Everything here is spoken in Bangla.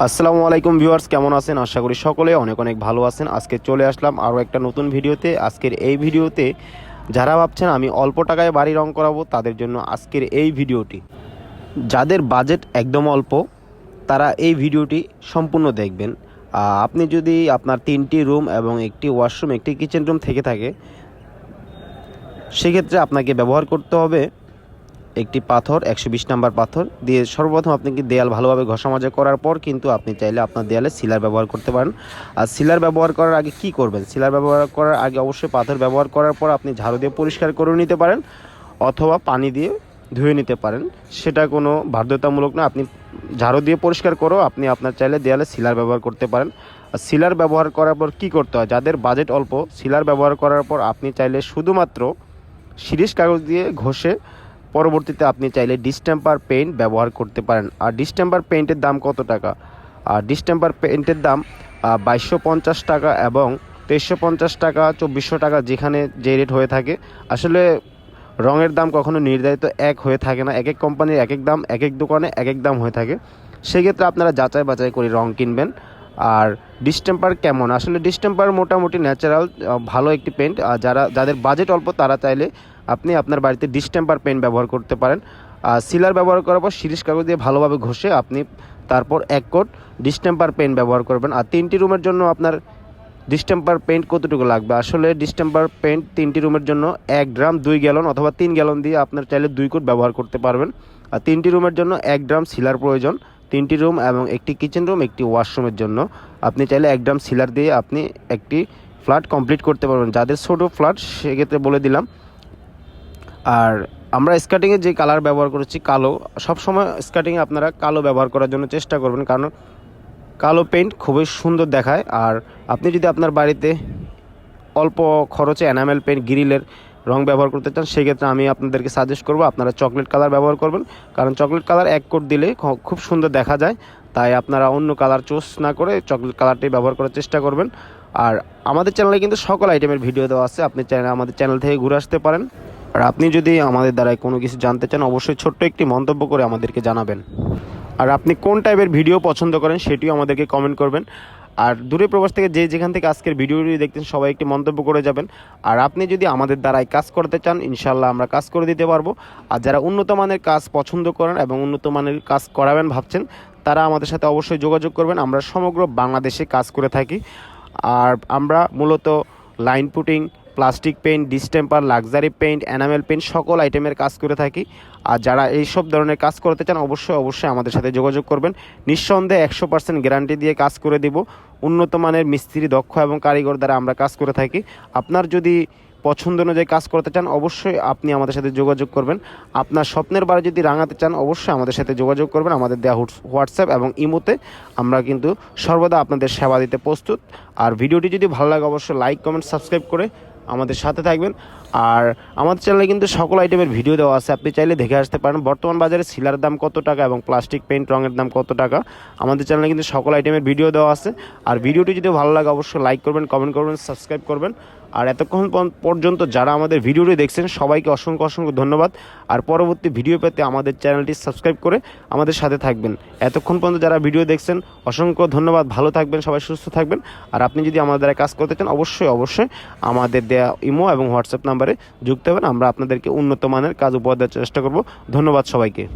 আসসালামু আলাইকুম ভিউয়ার্স, কেমন আছেন? আশা করি সকলে অনেক অনেক ভালো আছেন। আজকে চলে আসলাম আরও একটা নতুন ভিডিওতে। আজকের এই ভিডিওতে যারা ভাবছেন আমি অল্প টাকায় বাড়ি রং করাবো, তাদের জন্য আজকের এই ভিডিওটি। যাদের বাজেট একদম অল্প, তারা এই ভিডিওটি সম্পূর্ণ দেখবেন। আপনি যদি আপনার তিনটি রুম এবং একটি ওয়াশরুম, একটি কিচেন রুম থেকে থাকে, সেক্ষেত্রে আপনাকে ব্যবহার করতে হবে একটি পাথর, একশো বিশ নাম্বার পাথর দিয়ে সর্বপ্রথম আপনি কি দেয়াল ভালোভাবে ঘষা মাজা করার পর কিন্তু আপনি চাইলে আপনার দেয়ালে সিলার ব্যবহার করতে পারেন। আর সিলার ব্যবহার করার আগে কি করবেন? সিলার ব্যবহার করার আগে অবশ্যই পাথর ব্যবহার করার পর আপনি ঝাড়ু দিয়ে পরিষ্কার করে নিতে পারেন অথবা পানি দিয়ে ধুয়ে নিতে পারেন। সেটা কোনো বাধ্যতামূলক না আপনি ঝাড়ু দিয়ে পরিষ্কার করেও আপনি আপনার চাইলে দেয়ালে সিলার ব্যবহার করতে পারেন। আর সিলার ব্যবহার করার পর কি করতে হয়? যাদের বাজেট অল্প, সিলার ব্যবহার করার পর আপনি চাইলে শুধুমাত্র শিরিষ কাগজ দিয়ে ঘষে পরবর্তীতে আপনি চাইলে ডিস্টেম্পার পেইন্ট ব্যবহার করতে পারেন। আর ডিস্টেম্পার পেইন্টের দাম কত টাকা? আর ডিস্টেম্পার পেইন্টের দাম বাইশশো পঞ্চাশ টাকা এবং তেইশশো পঞ্চাশ টাকা, চব্বিশশো টাকা যেখানে যে রেট হয়ে থাকে। আসলে রঙের দাম কখনো নির্ধারিত এক হয়ে থাকে না। এক এক কোম্পানির এক এক দাম এক এক দোকানে এক এক দাম হয়ে থাকে। সেক্ষেত্রে আপনারা যাচাই বাছাই করে রং কিনবেন। আর ডিস্টেম্পার কেমন? আসলে ডিস্টেম্পার মোটামুটি ন্যাচারাল ভালো একটি পেন্ট আর যারা, যাদের বাজেট অল্প, তারা চাইলে আপনি আপনার বাড়িতে ডিস্টেম্পার পেন ব্যবহার করতে পারেন। আর সিলার ব্যবহার করার পর শিরিষ কাগজ দিয়ে ভালোভাবে ঘষে আপনি তারপর এক কোট ডিস্টেম্পার পেন্ট ব্যবহার করবেন। আর তিনটি রুমের জন্য আপনার ডিস্টেম্পার পেন্ট কতটুকু লাগবে? আসলে ডিস্টেম্পার পেন্ট তিনটি রুমের জন্য এক ড্রাম দুই গ্যালন অথবা তিন গ্যালন দিয়ে আপনার চাইলে দুই কোট ব্যবহার করতে পারবেন। আর তিনটি রুমের জন্য এক ড্রাম সিলার প্রয়োজন। তিনটি রুম এবং একটি কিচেন রুম, একটি ওয়াশরুমের জন্য। আপনি চাইলে এক ড্রাম সিলার দিয়ে আপনি একটি ফ্ল্যাট কমপ্লিট করতে পারবেন। যাদের ছোটো ফ্ল্যাট, সেক্ষেত্রে বলে দিলাম। আর আমরা স্কার্টিংয়ে যে কালার ব্যবহার করেছি, কালো। সবসময় স্কার্টিংয়ে আপনারা কালো ব্যবহার করার জন্য চেষ্টা করবেন, কারণ কালো পেইন্ট খুবই সুন্দর দেখায়। আর আপনি যদি আপনার বাড়িতে অল্প খরচে এনামেল পেইন্ট গ্রিলের রং ব্যবহার করতে চান, সেক্ষেত্রে আমি আপনাদেরকে সাজেস্ট করব আপনারা চকলেট কালার ব্যবহার করবেন। কারণ চকলেট কালার এক কোট দিলে খুব সুন্দর দেখা যায়। তাই আপনারা অন্য কালার চুজ না করে চকলেট কালারটি ব্যবহার করার চেষ্টা করবেন। আর আমাদের চ্যানেলে কিন্তু সকল আইটেমের ভিডিও দেওয়া আছে। আপনি চ্যানেল আমাদের চ্যানেল থেকে ঘুরে আসতে পারেন। আর আপনি যদি আমাদের দ্বারাই কোনো কিছু জানতে চান, অবশ্যই ছোট্ট একটি মন্তব্য করে আমাদেরকে জানাবেন। আর আপনি কোন টাইপের ভিডিও পছন্দ করেন, সেটিও আমাদেরকে কমেন্ট করবেন। আর দূরে প্রবাস থেকে যে যেখান থেকে আজকের ভিডিওটি দেখতেন সবাই একটি মন্তব্য করে যাবেন। আর আপনি যদি আমাদের দ্বারাই কাজ করতে চান ইনশাল্লাহ আমরা কাজ করে দিতে পারব। আর যারা উন্নত মানের কাজ পছন্দ করেন এবং উন্নত মানের কাজ করাবেন ভাবছেন, তারা আমাদের সাথে অবশ্যই যোগাযোগ করবেন। আমরা সমগ্র বাংলাদেশে কাজ করে থাকি। আর আমরা মূলত line putting plastic paint, distemper, luxury paint, enamel paint, সকল আইটেমের কাজ করে থাকি। আর যারা এই সব ধরনের কাজ করতে চান, অবশ্যই অবশ্যই আমাদের সাথে যোগাযোগ করবেন। নিঃসন্দেহে একশো পার্সেন্ট গ্যারান্টি দিয়ে কাজ করে দিব। উন্নত মানের মিস্ত্রি, দক্ষ এবং কারিগর দ্বারা আমরা কাজ করে থাকি। আপনার যদি পছন্দ অনুযায়ী কাজ করতে চান, অবশ্যই আপনি আমাদের সাথে যোগাযোগ করবেন। আপনার স্বপ্নের বারে যদি রাঙাতে চান, অবশ্যই আমাদের সাথে যোগাযোগ করবেন। আমাদের দেওয়া হোয়াটসঅ্যাপ এবং ইমোতে আমরা কিন্তু সর্বদা আপনাদের সেবা দিতে প্রস্তুত। আর ভিডিওটি যদি ভালো লাগে, অবশ্যই লাইক কমেন্ট সাবস্ক্রাইব করে আমাদের সাথে থাকবেন। আর আমাদের চ্যানেলে কিন্তু সকল আইটেমের ভিডিও দেওয়া আছে। আপনি চাইলে দেখে আসতে পারেন। বর্তমান বাজারে সিলার দাম কত টাকা এবং প্লাস্টিক পেন্ট রঙের দাম কত টাকা? আমাদের চ্যানেলে কিন্তু সকল আইটেমের ভিডিও দেওয়া আছে। আর ভিডিওটি যদি ভালো লাগে, অবশ্যই লাইক করবেন কমেন্ট করবেন সাবস্ক্রাইব করবেন। আর এতক্ষণ পর্যন্ত- যারা আমাদের ভিডিওটি দেখছেন, সবাইকে অসংখ্য অসংখ্য ধন্যবাদ। আর পরবর্তী ভিডিও পেতে আমাদের চ্যানেলটি সাবস্ক্রাইব করে আমাদের সাথে থাকবেন। এতক্ষণ পর্যন্ত যারা ভিডিও দেখছেন, অসংখ্য ধন্যবাদ। ভালো থাকবেন, সবাই সুস্থ থাকবেন। আর আপনি যদি আমাদের দ্বারা কাজ করতে চান, অবশ্যই অবশ্যই আমাদের দেয়া ইমো এবং হোয়াটসঅ্যাপ নাম্বারে যুক্ত হবেন। আমরা আপনাদেরকে উন্নত মানের কাজ উপহার দেওয়ার চেষ্টা করব। ধন্যবাদ সবাইকে।